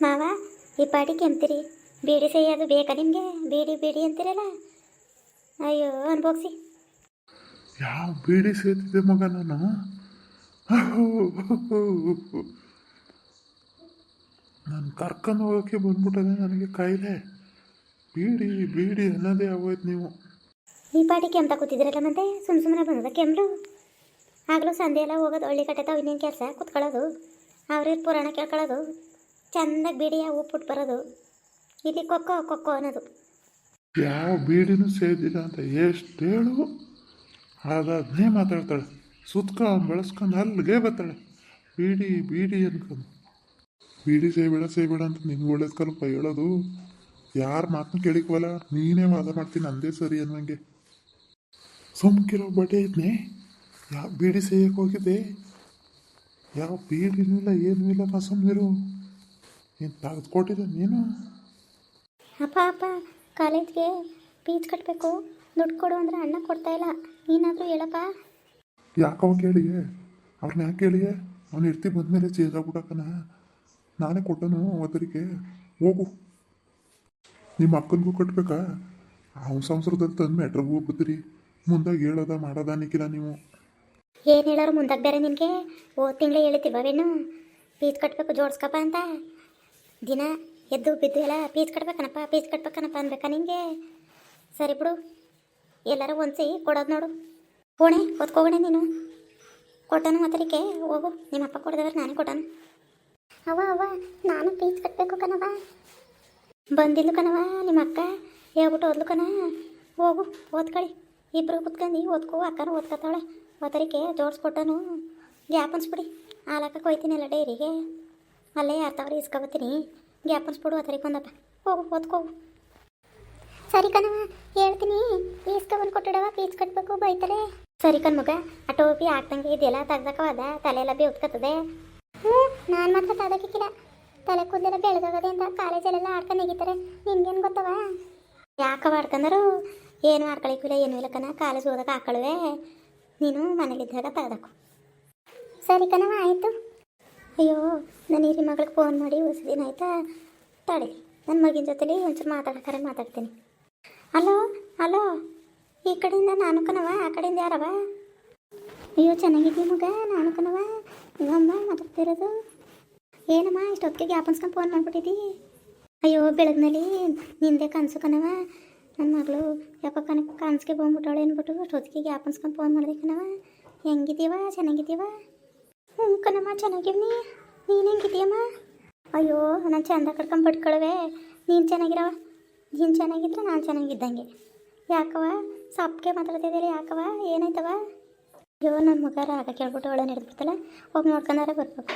ಮಾವ ಈ ಪಾಡಿಗೆ ಅಂತೀರಿ. ಬೀಡಿ ಅದು ಬೇಕಾ ನಿಮಗೆ? ಬೀಡಿ ಬೀಡಿ ಅಂತೀರಲ್ಲ? ಅಯ್ಯೋ ಅನ್ಬೋಗ್ಸಿ ಯಾವ ಬೀಡಿ ಸೇತಿದೆ ಮಗ ನಾನು? ನಾನು ಕರ್ಕೊಂಡು ಹೋಗೋಕೆ ಬಂದ್ಬಿಟ್ಟದೆ ನನಗೆ ಕಾಯಿಲೆ ಬೀಡಿ ಬೀಡಿ ಅನ್ನೋದೇ ಆಗೋಯ್ತು ನೀವು. ಈ ಪಾಟಿ ಅಂತ ಕೂತಿದ್ರಲ್ಲ ಮತ್ತೆ ಸುಮ್ ಸುಮ್ಮನೆ ಬಂದದ ಕೆಮ್ರು? ಆಗಲೂ ಸಂಧೆ ಎಲ್ಲ ಹೋಗೋದು ಹಳ್ಳಿ ಕಟ್ಟತಾವ ಇನ್ನೇನು ಕೆಲಸ? ಕೂತ್ಕೊಳ್ಳೋದು? ಅವ್ರ ಪುರಾಣ ಕೇಳ್ಕೊಳ್ಳೋದು? ಚಂದಾಗಿ ಬೀಡಿ ಉಪ್ಪುಟ್ಟು ಬರೋದು. ಇಲ್ಲಿ ಕೊಕ್ಕೋ ಕೊಕ್ಕೋ ಅನ್ನೋದು. ಯಾವ ಬೀಡಿನೂ ಸೇದಿಲ್ಲ ಅಂತ ಎಷ್ಟು ಹೇಳು. ಅದಾದ್ನೇ ಮಾತಾಡ್ತಾಳೆ. ಸುತ್ಕೊಂಡು ಬೆಳೆಸ್ಕೊಂಡು ಅಲ್ಲಿಗೆ ಬರ್ತಾಳೆ. ಬೀಡಿ ಬೀಡಿ ಅನ್ಕೊಂಡು. ಬೀಡಿ ಸೇಬೇಡ ಸೇಬೇಡ ಅಂತ ನಿನ್ಗೆ ಒಳ್ಳೇದು ಕಲ್ಪ ಹೇಳೋದು. ಯಾರ ಮಾತನ್ನು ಕೇಳಿಕ್ವಲ್ಲ? ನೀನೇ ವಾದ ಮಾಡ್ತೀನಿ ಅಂದೇ ಸರಿ ಅನ್ನಂಗೆ. ಸುಮ್ಕಿರೋ ಬಟ್ಟೆ ಇದ್ನೆ. ಯಾವ ಬೀಡಿ ಸೇಯಕ್ಕೆ ಹೋಗಿದ್ದೆ? ಯಾವ ಬೀಡಿನೂ ಇಲ್ಲ, ಏನೂ ಇಲ್ಲ, ನಾ ಸುಮ್ಮನಿರು ಏನು ತೆಗೆದುಕೊಟ್ಟಿದ್ದೆ ನೀನು? ಅಪ್ಪ ಅಪ್ಪ ಕಾಲೇಜ್ಗೆ ಫೀಸ್ ಕಟ್ಟಬೇಕು ದುಡ್ಡು ಕೊಡು ಅಂದರೆ ಅಣ್ಣ ಕೊಡ್ತಾ ಇಲ್ಲ. ನೀನಾದರೂ ಹೇಳಪ್ಪ. ಯಾಕವ ಕೇಳಿಗೆ ಅವ್ರನ್ನ ಯಾಕೆ ಕೇಳಿಗೆ ಅವ್ನು ಇರ್ತಿ ಬಂದಮೇಲೆ ಚೇಂಜ್ ಆಗ್ಬಿಟ್ಟಕ್ಕನ ನಾನೇ ಕೊಟ್ಟನು ಅವತ್ತರಿಗೆ. ಹೋಗು. ನಿಮ್ಮ ಅಕ್ಕನಿಗೂ ಕಟ್ಬೇಕಾ? ಅವನ ಸಂಸಾರದಲ್ಲಿ ತಂದು ಮೆಟ್ರಿಗೂ ಹೋಗ್ಬಿಡ್ತೀರಿ. ಮುಂದಾಗಿ ಹೇಳೋದ ಮಾಡೋದ ನಿಕ್ಕಿಲ್ಲ ನೀವು? ಏನು ಹೇಳೋರು ಮುಂದೆ ಬೇರೆ ನಿನಗೆ? ಓ ತಿಂಗಳೇ ಹೇಳಿತಿಲ್ವೇನು ಫೀಸ್ ಕಟ್ಟಬೇಕು ಜೋಡಿಸ್ಕಪ್ಪ ಅಂತ? ದಿನ ಎದ್ದು ಬಿದ್ದು ಎಲ್ಲ ಪೀಸ್ ಕಟ್ಬೇಕನಪ್ಪ ಪೀಸ್ ಕಟ್ಬೇಕನಪ್ಪ ಅನ್ಬೇಕಾ ನಿಂಗೆ? ಸರಿ ಬಿಡು. ಎಲ್ಲರೂ ಒಂದ್ಸಿ ಕೊಡೋದು ನೋಡು. ಹೋಣೆ ಓದ್ಕೋಗಣೆ ನೀನು. ಕೊಟ್ಟನು ಮಾತರಿಕೆ ಹೋಗು. ನಿಮ್ಮ ಅಪ್ಪ ಕೊಡ್ದವ್ರು ನಾನೇ ಕೊಟ್ಟನು. ಅವ ಅವ ನಾನು ಪೀಸ್ ಕಟ್ಟಬೇಕು ಕಣವ ಬಂದಿಲ್ಲ ಕಣವ ನಿಮ್ಮ ಅಕ್ಕ. ಹೇಳ್ಬಿಟ್ಟು ಓದ್ಲು ಕಣ. ಹೋಗು ಓದ್ಕೊಳ್ಳಿ ಇಬ್ಬರು ಕುತ್ಕೊಂಡು ಓದ್ಕೋ, ಅಕ್ಕನೂ ಓದ್ಕೊತಾಳೆ ಓದರಿಕೆ ಜೋಡಿಸ್ಕೊಟ್ಟನು. ಗ್ಯಾಪ್ ಅನ್ಸ್ಬಿಡಿ ಹಾಲಕ್ಕೆ ಕೊಯ್ತೀನಲ್ಲ ಡೈರಿಗೆ. ಅಲ್ಲೇ ಯಾರು ತವರಿ ಇಸ್ಕೊಬತ್ತೀನಿ. ಗ್ಯಾಪ್ ಅನ್ಸ್ಬಿಡು ಓದರಿಗೆ ಬಂದಪ್ಪ. ಹೋಗು ಓದ್ಕೋ ಸರಿ ಕಣವ ಹೇಳ್ತೀನಿ. ಈಸ್ಕೊಬಂದು ಕೊಟ್ಟಿಡವ ಫೀಸ್ ಕಟ್ಟಬೇಕು ಬೈತಾರೆ. ಸರಿ ಕಣ್ ಮಗ ಆ ಟೋಪಿ ಹಾಕ್ದಂಗೆ ಇದೆಲ್ಲ ತೆಗ್ದಕ್ಕವಾದ ತಲೆ ಎಲ್ಲ ಬೇವ್ತ್ಕತ್ತದೆ. ಹ್ಞೂ, ನಾನು ಮಾತ್ರ ತಗಕಿಕ್ಕಿಲ್ಲ ತಲೆ ಕೂದಲೆಲ್ಲ ಬೆಳೆದೋಗದೆ ಅಂತ ಕಾಲೇಜಲ್ಲೆಲ್ಲ ಆಡ್ಕೊಂಡು ಹೇಗಿತ್ತಾರೆ ನಿನ್ಗೇನು ಗೊತ್ತವ ಯಾಕವ ಆಡ್ಕೊಂಡರು ಏನು ಆಡ್ಕೊಳಿಕ್ಕಿಲ್ಲ, ಏನು ಇಲ್ಲ ಕಣ ಕಾಲೇಜ್ ಹೋದಾಗ ಹಾಕೊಳ್ಳುವೆ ನೀನು ಮನೇಲಿದ್ದಾಗ ತೆಗ್ದಕ್ಕು ಸರಿ ಕಣವ ಆಯಿತು. ಅಯ್ಯೋ ನನ್ನ ಹಿರಿ ಮಗಳಿಗೆ ಫೋನ್ ಮಾಡಿ ಹೊಸ ದಿನ ಆಯ್ತಾ? ನನ್ನ ಮಗಿನ ಜೊತೆಲಿ ಒಂಚೂರು ಮಾತಾಡ್ತಾರೆ, ಮಾತಾಡ್ತೀನಿ. ಅಲೋ ಅಲೋ, ಈ ಕಡೆಯಿಂದ ನಾನು ಕಣವ ಆ ಕಡೆಯಿಂದ ಯಾರವ ಅಯ್ಯೋ ಚೆನ್ನಾಗಿದ್ದೀವಿ ಮಗ, ನಾನು ಕಣವ ಇವಮ್ಮ ಮಾತಾಡ್ತಿರೋದು? ಏನಮ್ಮ, ಇಷ್ಟೊತ್ತಿಗೆ ಗ್ಯಾಪ್ ಫೋನ್ ಮಾಡ್ಬಿಟ್ಟಿದ್ದಿ? ಅಯ್ಯೋ, ಬೆಳಗ್ನಲ್ಲಿ ನಿಂದೆ ಕನಸು ಕಣವ ನನ್ನ ಮಗಳು ಯಾಕೋ ಕನಕ ಕನಸಿಗೆ ಬಂದ್ಬಿಟ್ಟವಳು ಅಂದ್ಬಿಟ್ಟು ಅಷ್ಟೊತ್ತಿಗೆ ಗ್ಯಾಪ್ ಅನ್ಸ್ಕೊಂಡು ಫೋನ್ ಮಾಡಿದೆ ಕಣವ ಹೆಂಗಿದ್ದೀವ, ಚೆನ್ನಾಗಿದ್ದೀವ? ಕಣಮ್ಮ ಚೆನ್ನಾಗಿವ್ನಿ ನೀನು ಹೆಂಗಿದೆಯಮ್ಮ ಅಯ್ಯೋ, ನಾನು ಚಂದ ಬಿಟ್ಕೊಳವೆ. ನೀನು ಚೆನ್ನಾಗಿರವ? ನೀನು ಚೆನ್ನಾಗಿದ್ರೆ ನಾನು ಚೆನ್ನಾಗಿದ್ದಂಗೆ. ಯಾಕವ ಸಪ್ಗೆ ಮಾತಾಡ್ತಿದ್ದೀರಿ ಯಾಕವ ಏನಾಯ್ತವ ಅಯ್ಯೋ ನನ್ನ ಮಗ ರಾಗ ಕೇಳ್ಬಿಟ್ಟು ಒಳ್ಳೆ ನಡೆದ್ಬಿಡ್ತಲ್ಲ ಒಬ್ಬ ನೋಡ್ಕೊಂಡಾರ ಬರ್ಬೇಕು.